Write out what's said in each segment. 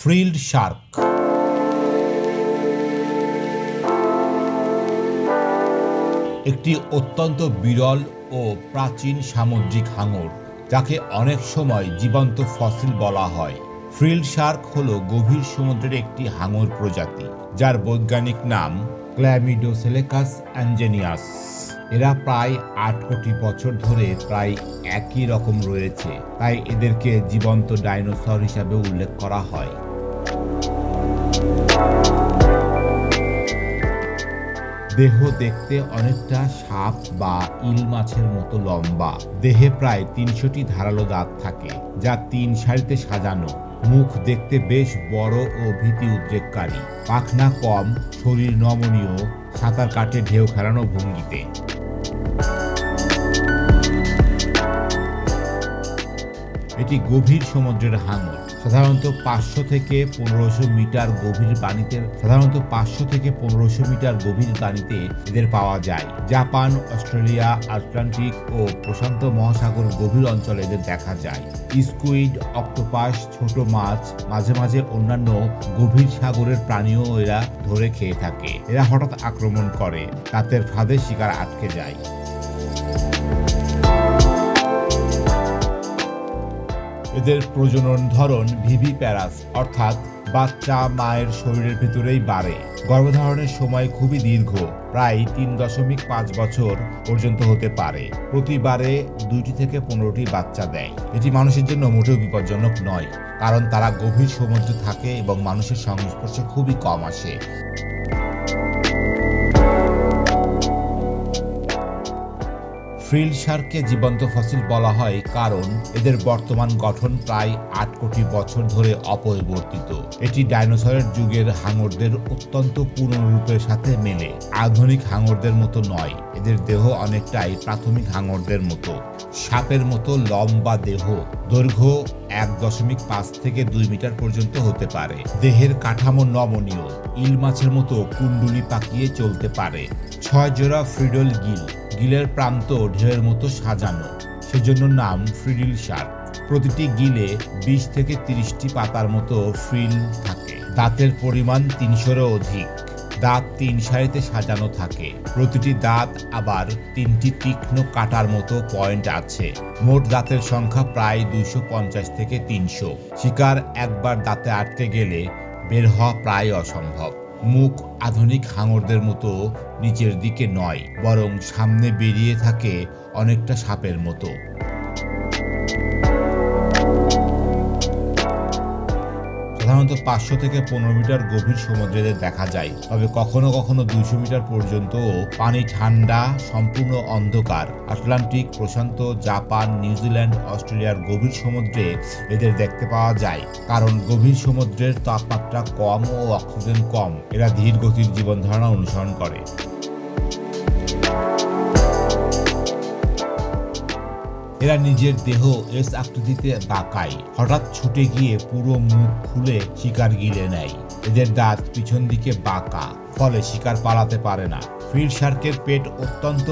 ফ্রিল্ড Shark. একটি অত্যন্ত বিরল ও প্রাচীন সামুদ্রিক হাঙর, যাকে অনেক সময় জীবন্ত ফসিল বলা হয়। ফ্রিল্ড শার্ক হল গভীর সমুদ্রের একটি হাঙর প্রজাতি, যার বৈজ্ঞানিক নাম ক্ল্যামিডোসেলেকাস অ্যাঞ্জেনিয়াস এরা প্রায় আট কোটি বছর ধরে প্রায় একই রকম রয়েছে, তাই এদেরকে জীবন্ত ডাইনোসর হিসাবে উল্লেখ করা হয়। দেহ দেখতে অনেকটা সাপ বা ইল মাছের মতো লম্বা। দেহে প্রায় তিনশোটি ধারালো দাঁত থাকে, যা তিন সারিতে সাজানো। মুখ দেখতে বেশ বড় ও ভীতি উদ্রেককারী। পাখনা কম, শরীর নমনীয়, সাঁতার কাটে ঢেউ খেলানো ভঙ্গিতে। এটি গভীর সমুদ্রের হাঙর। সাধারণত পাঁচশো থেকে পনেরোশো মিটার গভীর পানিতে, সাধারণত পাঁচশো থেকে পনেরোশো মিটার গভীর পানিতে এদের পাওয়া যায়। জাপান, অস্ট্রেলিয়া, আটলান্টিক ও প্রশান্ত মহাসাগর গভীর অঞ্চলে এদের দেখা যায়। স্কুইড, অক্টোপাস, ছোট মাছ, মাঝে মাঝে অন্যান্য গভীর সাগরের প্রাণীও এরা ধরে খেয়ে থাকে। এরা হঠাৎ আক্রমণ করে, তাদের ফাঁদে শিকার আটকে যায়। এদের প্রজনন ধরন ভিভি প্যারাস, অর্থাৎ বাচ্চা মায়ের শরীরের ভেতরেই বাড়ে। গর্ভধারণের সময় খুবই দীর্ঘ, প্রায় তিন দশমিক পাঁচ বছর পর্যন্ত হতে পারে। প্রতিবারে দুইটি থেকে পনেরোটি বাচ্চা দেয়। এটি মানুষের জন্য মোটেও বিপজ্জনক নয়, কারণ তারা গভীর সমুদ্রে থাকে এবং মানুষের সংস্পর্শে খুবই কম আসে। ফ্রিল শার্ককে জীবন্ত ফসিল বলা হয় কারণ এদের বর্তমান গঠন প্রায় আট কোটি বছর ধরে অপরিবর্তিত। এটি ডাইনোসরের যুগের হাঙরদের অত্যন্ত পুরনো রূপের সাথে মেলে। আধুনিক হাঙরদের মতো নয়, এদের দেহ অনেকটাই প্রাথমিক হাঙরদের মতো। সাপের মতো লম্বা দেহ, দৈর্ঘ্য এক দশমিক পাঁচ থেকে দুই মিটার পর্যন্ত হতে পারে। দেহের কাঠামো নমনীয়, ইল মাছের মতো কুণ্ডুলি পাকিয়ে চলতে পারে। ছয় জোড়া ফ্রিডল গিল। গিলের প্রান্ত ঢেউয়ের মতো সাজানো। সেজন্য নাম ফ্রিডিল শার্ক। প্রতিটি গিলে বিশ থেকে তিরিশটি পাতার মতো ফ্রিল থাকে। দাঁতের পরিমাণ তিনশোরও অধিক। দাঁত তিন সারিতে সাজানো থাকে। প্রতিটি দাঁত আবার তিনটি তীক্ষ্ণ কাটার মতো পয়েন্ট আছে। মোট দাঁতের সংখ্যা প্রায় দুইশো পঞ্চাশ থেকে তিনশো। শিকার একবার দাঁতে আটকে গেলে বের হওয়া প্রায় অসম্ভব। মুখ আধুনিক হাঙরদের মতো নিচের দিকে নয় বরং সামনে বেরিয়ে থাকে অনেকটা সাপের মতো। সাধারণত পাঁচশো থেকে পনেরো মিটার গভীর সমুদ্রে দেখা যায়। তবে কখনো কখনো দুইশো মিটার পর্যন্ত পানি ঠান্ডা, সম্পূর্ণ অন্ধকার। আটলান্টিক, প্রশান্ত, জাপান, নিউজিল্যান্ড, অস্ট্রেলিয়ার গভীর সমুদ্রে এদের দেখতে পাওয়া যায়। কারণ গভীর সমুদ্রের তাপমাত্রা কম ও অক্সিজেন কম। এরা ধীর গতির জীবন ধারণা অনুসরণ করে। এরা নিজের দেহ এস আকৃতিতে বাঁকায়। হঠাৎ ছুটে গিয়ে পুরো মুখ খুলে শিকার গিলে নেয়। এদের দাঁত পিছন দিকে বাঁকা, ফলে শিকার পালাতে পারে না। ফিল শার্কের পেট অত্যন্ত,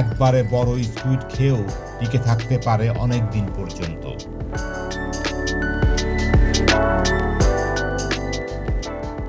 একবারে বড় স্কুইড খেয়েও টিকে থাকতে পারে অনেক দিন পর্যন্ত।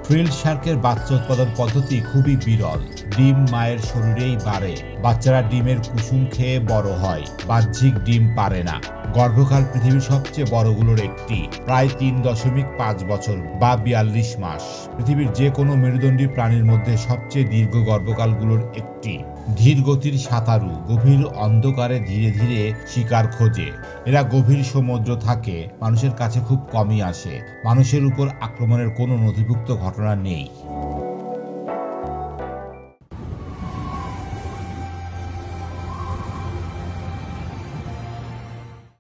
ফ্রিল শার্কের বাচ্চা উৎপাদন পদ্ধতি খুবই বিরল। ডিম মায়ের শরীরেই বাড়ে। বাচ্চারা ডিমের কুসুম খেয়ে বড় হয়। বাহ্যিক ডিম পারে না। গর্ভকাল পৃথিবীর সবচেয়ে বড়গুলোর একটি। প্রায় তিন দশমিক পাঁচ বছর বা বিয়াল্লিশ মাস। পৃথিবীর যে কোনো মেরুদণ্ডী প্রাণীর মধ্যে সবচেয়ে দীর্ঘ গর্ভকালগুলোর একটি। ধীর গতির সাঁতারু গভীর অন্ধকারে ধীরে ধীরে শিকার খোঁজে। এরা গভীর সমুদ্র থাকে, মানুষের কাছে খুব কমই আসে। মানুষের উপর আক্রমণের কোনো নথিভুক্ত ঘটনা নেই।